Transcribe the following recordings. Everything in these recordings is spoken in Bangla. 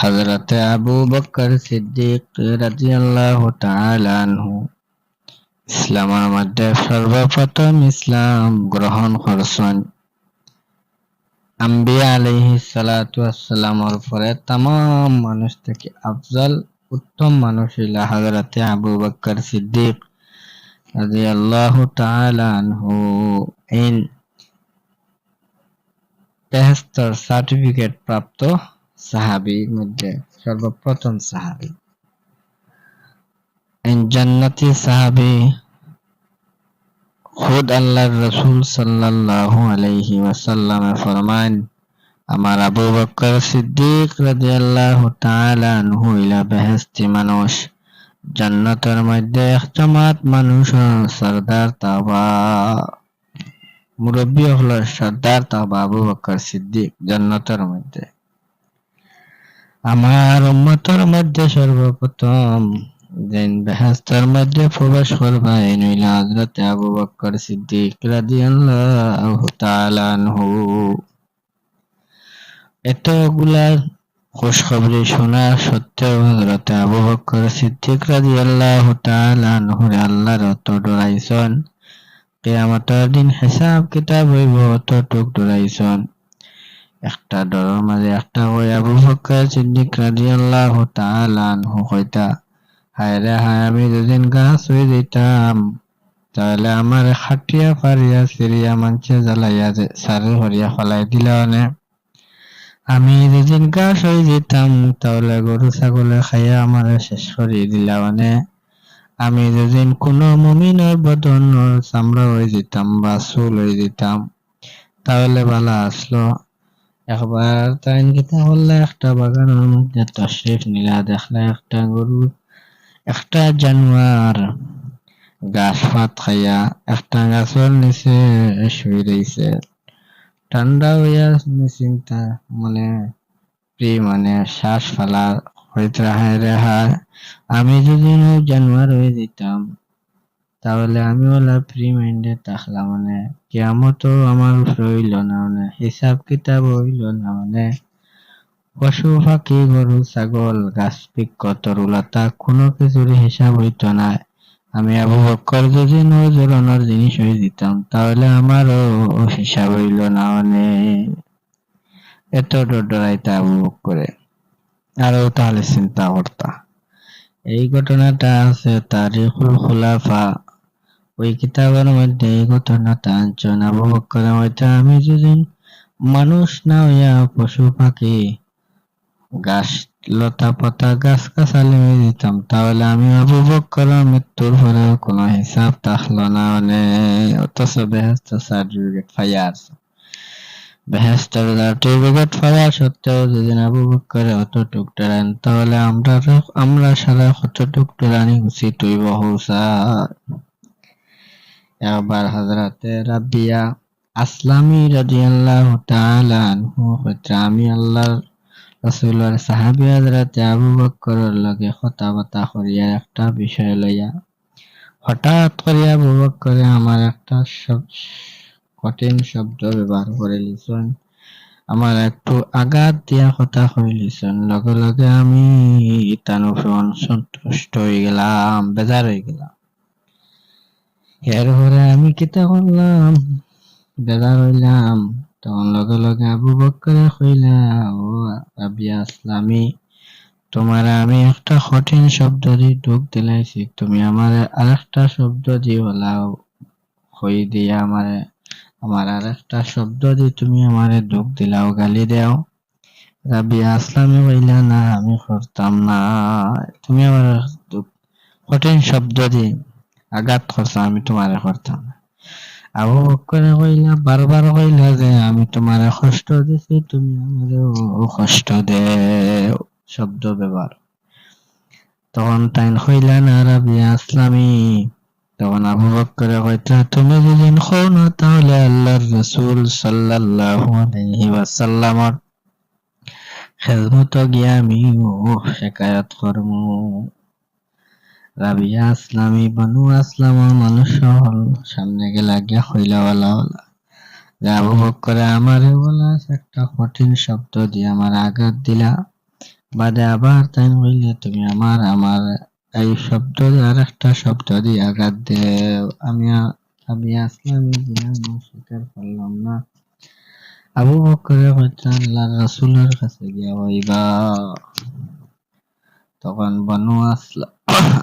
হজরতে আবু বকর সিদ্দিক রাদিয়াল্লাহু তাআলা আনহু। ইসলামের মধ্যে সর্বপ্রথম ইসলাম গ্রহণ করছেন। আম্বিয়া আলাইহি সালাতু ওয়াসসালামের পরে তাম মানুষ থেকে আফজল উত্তম মানুষ হইলা হজরতে আবু বকর সিদ্দিক রাদিয়াল্লাহু তাআলা আনহু। ইন বেহেস্তর সার্টিফিকেট প্রাপ্ত সাহাবির মধ্যে সর্বপ্রথম সাহাবি। জান্নাতি সাহাবি খুদ আল্লাহর রসুল সাল্লাল্লাহু আলাইহি ওয়াসাল্লামে ফরমান আমার আবু বকর সিদ্দিক রাদিয়াল্লাহু তাআলা আনহু ইলা বেহেশতি মানুষ, জান্নাতের মধ্যে এক জামাত মানুষ সরদার তাবা মুরব্বী হলো সর্দার তাবা আবু বকর সিদ্দিক, জান্নাতের মধ্যে। আমার উম্মতের মধ্যে সর্বপ্রথম যেন বেহেস্তের মধ্যে প্রবেশ করবা, এই নইলা আবু বকর সিদ্দিক রাদিয়াল্লাহু তাআলা আনহু। এতগুলা খুশখবরি শোনা সত্ত্বেও হযরত আবু বকর সিদ্দিক রাদিয়াল্লাহু তাআলা আল্লাহর অত ডরাইছেন। কিয়ামতের দিন হিসাব কিতাব হইব, অতটুক ডরাইছেন। একটা ডরের মাঝে একটা কই আবু বকর সিদ্দিক রাদিয়াল্লাহু তাআলা আনহু কইতা হায় রে হায় আমি যেদিন গাছ হয়ে যেতাম তাহলে আমার খাটিয়া ফারিয়া সিরিয়া মানছে জ্বালাইয়া সারে হরিয়া ফলাই দিলে অনেক আমি যেদিন গাছ হয়ে যেতাম তাহলে গরু ছাগলে খাইয়া আমার শেষ করিয়ে দিলা মানে। আমি যেদিন কোনো মুমিনের বদনের চামড়া হয়ে যেতাম বা চুল হয়ে যেতাম তাহলে বালা আসলো। একবার তাই কিতা করলে একটা বাগানের মধ্যে তশরিফ নিলা দেখলে একটা গরু, একটা জানোয়ার, গাছ পাত খাইয়া একটা গাছের নিচে শুয়ে রয়েছে ঠান্ডা হইয়া চিন্তা মানে প্রি মানে শ্বাস ফেলা হইতে হায় আমি যদি জানোয়ার হয়ে যেতাম তাহলে আমি ওলা ফ্রি মাইন্ডে থাকলাম মানে কেমতো আমার হইল না মানে হিসাব কিতাব হইল না মানে। পশু পাখি গরু, ছাগল, গাছ বৃক্ষ তরুলতা কোনো কিছুর হিসাব হইতো না। আমি আবু বক্কর যদি নজরানোর জিনিস হয়ে দিতাম, তাহলে আমারও হিসাব হইল না মানে। এত ডরাইতে আবু বক্করে। আরও তাহলে চিন্তা করতা। এই ঘটনাটা আছে তারিখুল খুলাফা। ওই কিতাবের মধ্যে এই ঘটনাটা আনছেন আবু বক্করের মধ্যে আমি যদি মানুষ না হইয়া পশু পাখি, গাছ লতা পাতা, গাছ গাছালি দিতাম তাহলে আমি আবু বক্কর মৃত্যুর পরে কোনো হিসাব থাকল না মানে অথচ বেহেস্ত সার্টিফিকেট ফাইয়া আছে বেহেস্তের সার্টিফিকেট পাওয়া সত্ত্বেও যদি আবু বক্করে অতটুক টেরান তাহলে আমরা আমরা সারা কতটুক টেরানি উচিত হইব হৌসা একবার হজরতে রাবিয়া আসলামী তাআলা আনহু আমি হযরত আবু লগে করিয়া একটা বিষয় লইয়া, হঠাৎ করে আবু বকরে আমার একটা কঠিন শব্দ ব্যবহার করে লিছেন আমার একটু আঘাত দিয়া কথা কই লিছেন লগে লগে আমি ইতানুফন সন্তুষ্ট হয়ে গেলাম, বেজার হয়ে গেলাম। এরপরে আমি কিতা করলাম? হইলাম তখন লগে লগে আবু বক্করে কইলা ও রাবিয়া আসলামি তোমার আমি একটা কঠিন শব্দ দিয়ে ঢুক দিলাইছি। তুমি আমার শব্দ দিয়ে বলাও হই দিয়া আমার আমার শব্দ দিয়ে তুমি আমারে দুঃখ দিলাও, গালি দেও। রাবিয়া আসলামি কইলা, না, আমি করতাম না। তুমি আমার কঠিন শব্দ দিয়ে আঘাত করছ, আমি তোমারে করতাম। না আবু বকরে কইলা, বারবার কইলা যে, আমি তোমারে কষ্ট দিছি, তুমি আমারে কষ্ট দে শব্দ ব্যবহার। তখন তাই কইলা, না রাবিয়া আসলামি। তখন আবু বকরে কইতা তুমি যদি খো না, তাহলে আল্লাহর রাসূল সাল্লাল্লাহু আলাইহি ওয়াসাল্লামর খেদমত গিয়া আমি ও শেকায়ত করমু। রাবিয়া আসলামি, বানু আসলামর মানুষ হল সামনে গেলা গিয়া হইলা ওলা ওলা। আবু বকরে আমারে বলা একটা কঠিন শব্দ দিয়ে আমার আঘাত দিলা। বাদে আবার তাই বললে তুমি আমার আমার এই শব্দ আর একটা শব্দ দিয়ে আঘাত দেও। আমি আমি আসলাম স্বীকার করলাম না। আবু বকরে হচ্ছে আল্লাহ রসুলের কাছে গিয়া হইবা। তখন বনু আসলা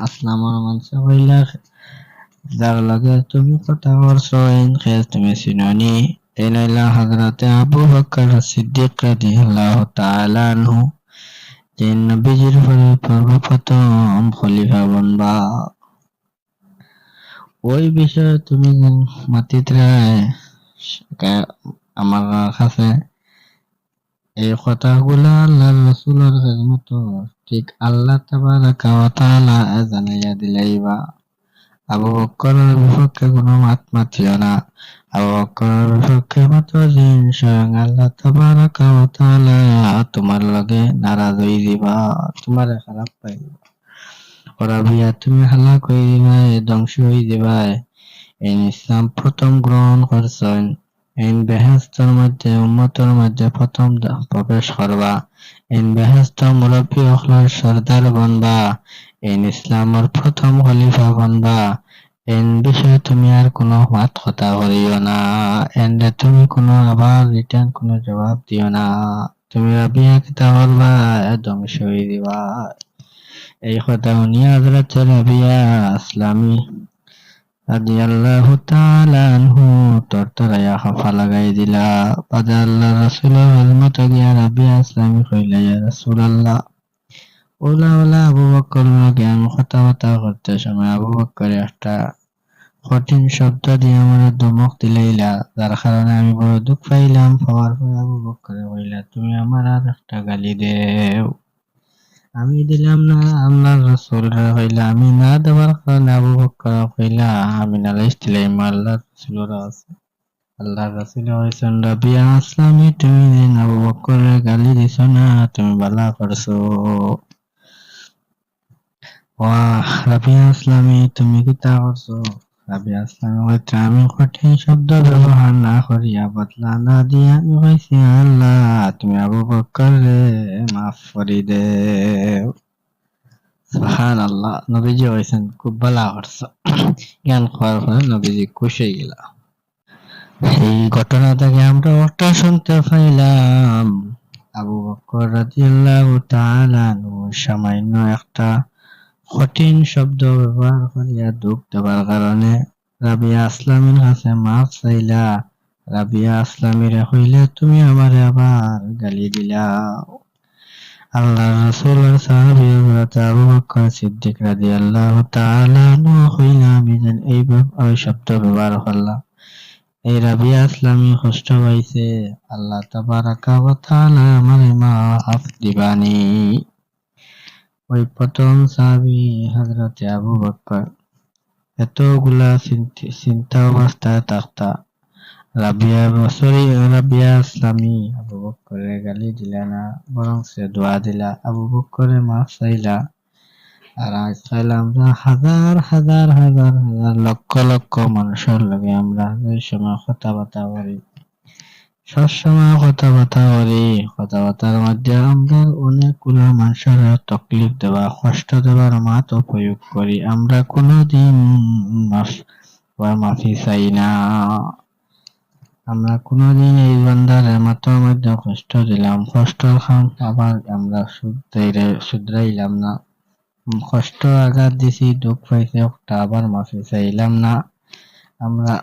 আসলামর মানুষে হইলা যার লগে তুমি কথা করছ এই খেল তুমি চিননি এই নাইলা হজরতে আবু বকর সিদ্দিক রাদিয়াল্লাহু তাআলা আনহু যে নবীজির পরে সর্বপ্রথম খলিফা বনবা। ওই বিষয়ে তুমি মাতিতে আমার কাছে এই কথাগুলা আল্লাহ রসুলের খেদমত। ঠিক আল্লাহ তাআলা জানাইয়া দিলাইবা। আবু বকরের বিপক্ষে কোনো মাত মাতিও না। আবু বকরের বিপক্ষে মত দিন স্বয়ং আল্লাহ তাবারাকা ওয়া তাআলা তোমার লগে নারাজ হই দিবা তোমার খারাপ পাই ওরা বিয়া তুমি হালাক হয়ে দিবা ধ্বংস হয়ে দিবা এই ইসলাম প্রথম গ্রহণ করছেন। এই বেহেস্তের মধ্যে, উম্মতের মধ্যে প্রথম প্রবেশ করবা এই বেহেস্ত মুরব্বী অখলার সর্দার বনবা। এই ইসলামের প্রথম খলিফা বনবা। এন বিষয়ে তুমি আর কোনো মাত কথা করিও না। এন্ডে তুমি কোনো আবার রিটার্ন, কোনো জবাব দিও না। তুমি রাবিয়া কিতা করবা ধ্বংস হয়ে দিবা। এই কথা শুনিয়া হযরত রাবিয়া ইসলামী হাফা লাগাই দিলা। আল্লাহ ওলা ওলা করতে সময় একটা কঠিন শব্দ দিয়ে আমার ধমক দিলাইলা, যার কারণে আমি বড় দুঃখ পাইলাম। পাওয়ার পরে আবু তুমি আমার আর একটা গালি দেও। আমি দিলাম না আল্লাহ রসুল কইলা আমি না দেওয়ার কারণে আবু বকর কইলা আমি নালিশ দিলাম আল্লাহ রসুলের আছে। আল্লাহ রসুল হয়েছেন রাবিয়া আসলামি তুমি দিন আবু বকরের গালি দিছ না, তুমি বালা করছ। ওয়াহ রাবিয়া আসলামি তুমি কিতা করছ। আমি কঠিন শব্দ ব্যবহার না করিয়া বদলা না দিয়া আমি আল্লাহ, তুমি আবু বকরে মাফ করি সুবহান আল্লাহ নবীজি হয়েছেন খুব ভালো করছ জ্ঞান খাওয়ার পরে নবীজি খুশি গেল। এই ঘটনা থেকে আমরা ওটা শুনতে পাইলাম। আবু বকর রাদিয়াল্লাহু তাআলা সামান্য একটা কঠিন শব্দ ব্যবহার করিয়া দুঃখ দেবার কারণে রাবিয়া আসলামের কাছে মাফ চাইলা, রাবিয়া আসলামীরে কইলে তুমি আমারে আবার গালি দিলা। আল্লাহ রাসূলের সাহাবী হযরত আবু বকর সিদ্দিক রাদিয়াল্লাহু তাআলা আমি যেন এই ওই শব্দ ব্যবহার করলাম। এই রাবিয়া ইসলামী কষ্ট পাইছে। আল্লাহ তাবারাকা দিবানি। ওই প্রথম সাহাবী হযরতে আবু বকর। এতগুলা চিন্তি- অবস্থায় থাকতা রাবিয়া সরি, রাবিয়া ইসলামী আবু বকরের গালি দিলা না, বরং সে দোয়া দিলা। আবু বকরের মাফ চাইলা। আর আজ চাইলে আমরা হাজার হাজার হাজার হাজার লক্ষ লক্ষ মানুষের লগে আমরা ওই সময় কথাবার্তা করি। সবসময় কথাবার্তা করি কথাবার্তার মধ্যে আমরা অনেকগুলো মানুষের তকলিফ দেওয়া, কষ্ট দেওয়ার মাত প্রয়োগ করি। আমরা কোনোদিন মাফ চাই না। আমরা কোনোদিন এই বান্দার মাথার মধ্যে কষ্ট দিলাম। কষ্ট খাম আবার আমরা শুধরাইলে, শুধরাইলাম না। কষ্ট আঘাত দিছি, দুঃখ পাইছে আবার মাফি চাইলাম না। আমরা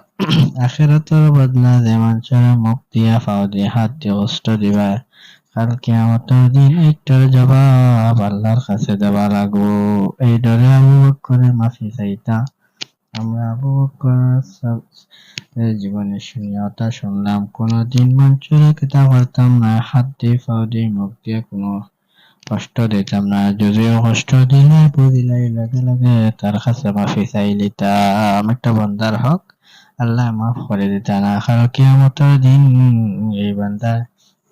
আখেরাতের বদলা মানুষের মুখ দিয়া পাও দিয়ে কষ্ট দিবা কালকে আমাদের দিন একটার জবাব আল্লাহর কাছে দেওয়া লাগবো। এই ডরে আবু করে মাফি চাইতা। আমরা আবু বকরের জীবনে শূন্যতা শুনলাম, কোনদিন মানুষের কিতা করতাম না, হাত দিয়ে পাও দিয়ে মুখ দিয়ে কোনো কষ্ট দিতাম না। যদিও কষ্ট দিলে বুঝিলাই লাগে লগে তার কাছে মাফি চাই লিতাম। একটা বন্দার হক আল্লাহ মাফ করে দিতা না কারণ কিয়ামতের দিন এই বান্দা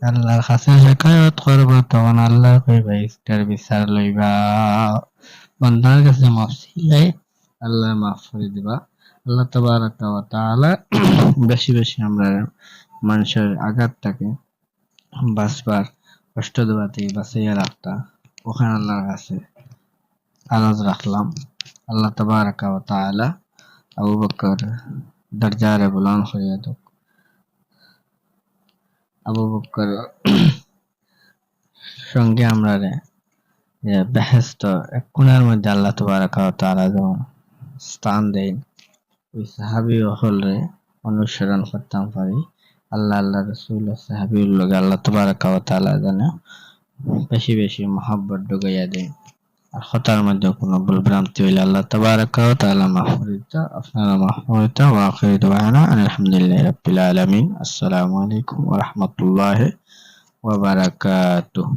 আল্লাহর কাছে শেখায়ত করবা, তখন আল্লাহ কইবা ইস্তার বিচার লইবা। বন্দার কাছে মাফ চাইলে আল্লাহ মাফ করে দিবা। আল্লাহ তাবারাকা তাআলা বেশি বেশি আমরা মানুষের আঘাতটাকে বাঁচবার কষ্ট দেওয়া থেকে বাঁচাইয়া রাখতা। ওখানে আল্লাহর কাছে আরজ রাখলাম। আল্লাহ তাবারাকা ওয়া তাআলা আবু বকর দরজারে বুলন্দ করিয়া দাও আবু সঙ্গে আমরা রে বেহেস্ত এক কোণার মধ্যে আল্লাহ তাবারাকা তাআলা যেমন স্থান দেন, ওই সাহাবি হল রে অনুসরণ করতাম পারি। আল্লাহ আল্লাহ রসুল সাহাবির লগে আল্লাহ তাবারাকা তাআলা যেন বেশি বেশি মহাব্বত ঢুকাইয়া দেন। আর কথার মধ্যে কোনো ভুল ভ্রান্তি হইলে আল্লাহ তাবারাকা ওয়া তাআলা মাফ করিতা আপনারা মাফ করিতা ওয়া আখিরু দাওয়ানা আলহামদুলিল্লাহি রাব্বিল আলামিন আসসালামু আলাইকুম ওয়া রাহমাতুল্লাহি ওয়া বারাকাতুহু